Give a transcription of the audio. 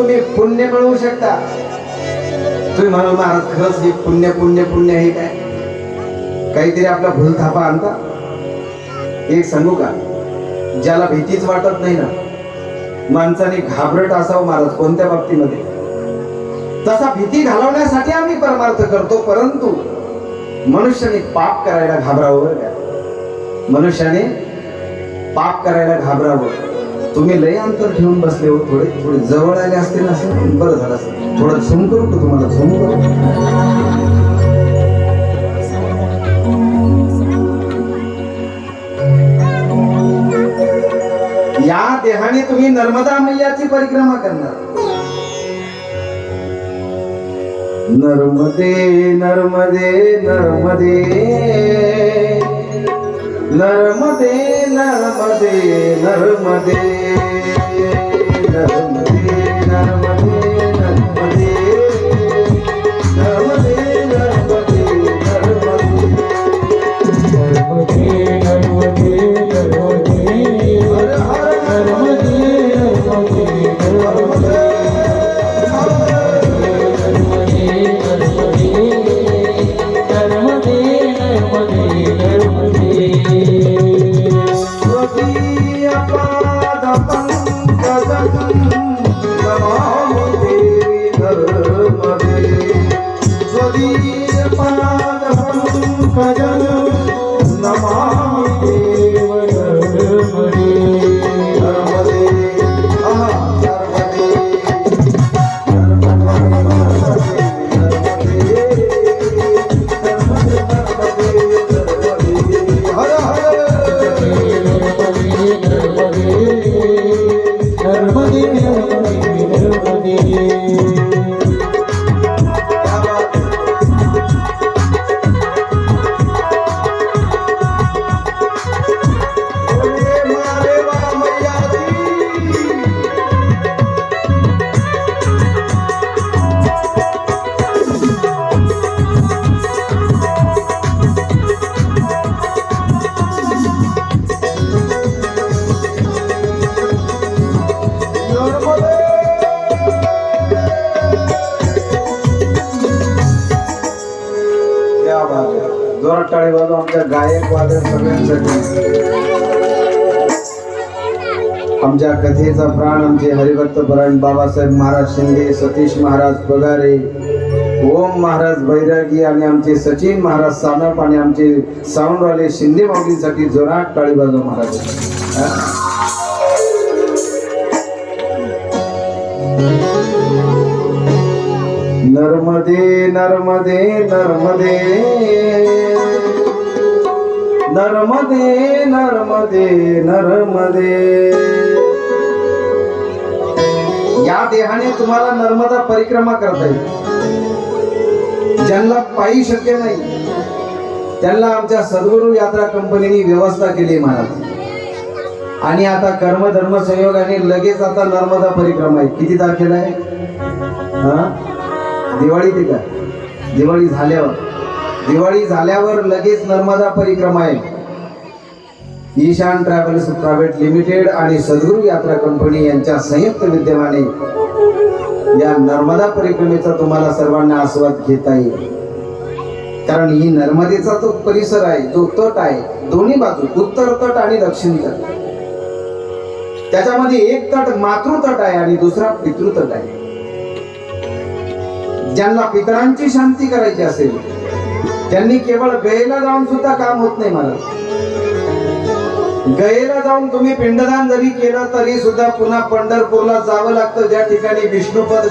तुम्ही पुण्य मिळवू शकता. तुम्ही म्हणाल महाराज खरंच हे पुण्य पुण्य पुण्य हे काय? काहीतरी आपला भूल थापा आणता. एक सांगू का? ज्याला भीतीच वाटत नाही ना माणसाने घाबरट असावं महाराज कोणत्या बाबतीमध्ये? तसा भीती घालवण्यासाठी आम्ही परमार्थ करतो परंतु मनुष्याने पाप करायला घाबरावं मनुष्याने पाप करायला घाबरावं. तुम्ही लय अंतर ठेवून बसले हो थोडे. थोडे जवळ आले असते ना असं बरं झालं असं थोडं झूम करू का तुम्हाला? झूम करू या देहाने तुम्ही नर्मदा मैयाची परिक्रमा करणार. नर्मदे नर्मदे नर्मदे. नर्मदे नर्मदे नर्मदे. Kaja जोरात टाळी वाजव आमच्या गायक वादक सगळ्यांसाठी. आमच्या कथेचा प्राण आमचे हरिभक्त परायण बाबासाहेब महाराज शिंदे सतीश महाराज पगारे ओम महाराज बैरागी आणि आमचे सचिन महाराज सानप आणि आमचे साऊंडवाले शिंदे माऊलींसाठी जोरात टाळी वाजव महाराज. नर्मदे नर्मदे नर्मदे। नर्मदे नर्मदे नर्मदे। या देहाने तुम्हाला नर्मदा परिक्रमा करता येईल. ज्यांना पायी शक्य नाही त्यांना आमच्या सद्गुरू यात्रा कंपनीने व्यवस्था केली महाराज आणि आता कर्म धर्म संयोगाने लगेच आता नर्मदा परिक्रमा आहे. किती तारखेला आहे? हा? दिवाळी ते का दिवाळी झाल्यावर. दिवाळी झाल्यावर लगेच नर्मदा परिक्रमा आहे. ईशान ट्रॅव्हल्स प्रायव्हेट लिमिटेड आणि सद्गुरू यात्रा कंपनी यांच्या संयुक्त विद्यमाने या नर्मदा परिक्रमेचा तुम्हाला सर्वांना आस्वाद घेता येईल कारण ही नर्मदेचा तो परिसर आहे जो तट आहे दोन्ही बाजू उत्तर तट आणि दक्षिण तट. त्याच्यामध्ये एक तट मातृतट आहे आणि दुसरा पितृतट आहे. ज्यांना पितरांची शांती करायची असेल त्यांनी केवळ गयेला जाऊन सुद्धा काम होत नाही मला. गयेला जाऊन तुम्ही पिंडदान जरी केलं तरी सुद्धा पुन्हा पंढरपूरला जावं लागतं. ज्या ठिकाणी विष्णुपद